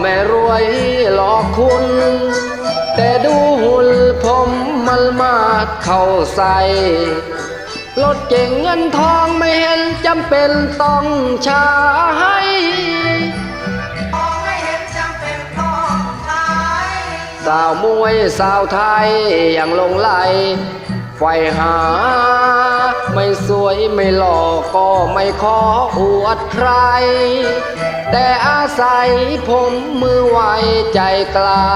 ไม่หล่อพ่อแม่รวยหลอกคุณ แต่ดูหุ่นผมมันมากเข้าใส่รถเก่งเงินทองไม่เห็นจำเป็นต้องใช้ มวยสาวไทยอย่างลงไหลไฟหา ไม่สวยไม่หล่อก็ไม่ขออวดใคร แต่อาศัยผมมือไวใจกล้า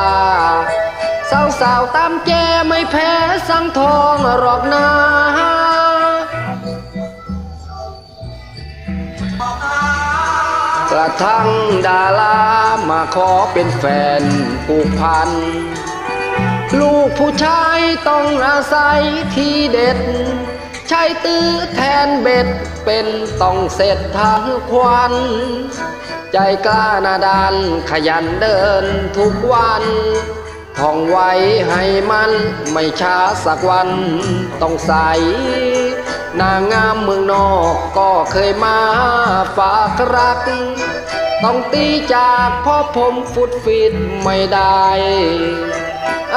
สาวสาวตามแกไม่แพ้สังทองหรอกนะกระทั่งดารามาขอเป็นแฟนผูกพัน ลูกผู้ชายต้องอาศัยทีเด็ด ใช้ตื้อแทนเบ็ดเป็นต้องเสร็จทางควัน ใจกล้าหนาดานขยันเดินทุกวันท่องไว้ให้มันไม่ช้าสักวันต้องใส นางงามเมืองนอกก็เคยมาฝากรัก ต้องตีจากพ่อผมฟุดฟิดไม่ได้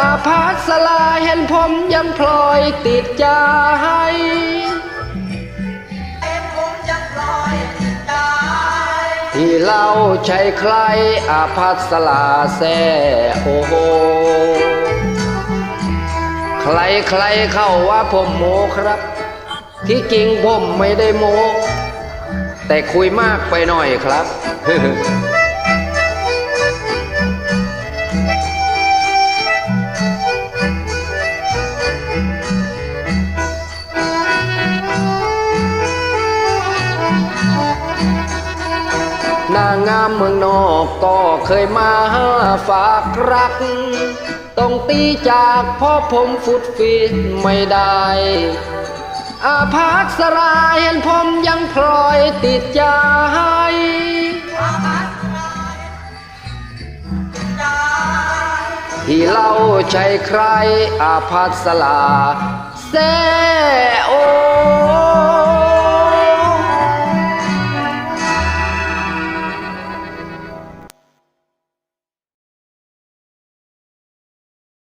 อาภัสลาเห็นผมยังพลอยติดใจที่เราใช้ใครอาภัสลาแซ่โอ้โหใครใครเข้าว่าผมโมครับ ที่จริงผมไม่ได้โมแต่คุยมากไปหน่อยครับ เมืองนอกก็เคยมาฝากรัก ต้องตีจากเพ่อผมฟุดฟิดไม่ได้ อาภักสราเห็นผมยังพลอยติดใจอาภัสใจที่เราใช้ใครอาภัสลาแซ่โอ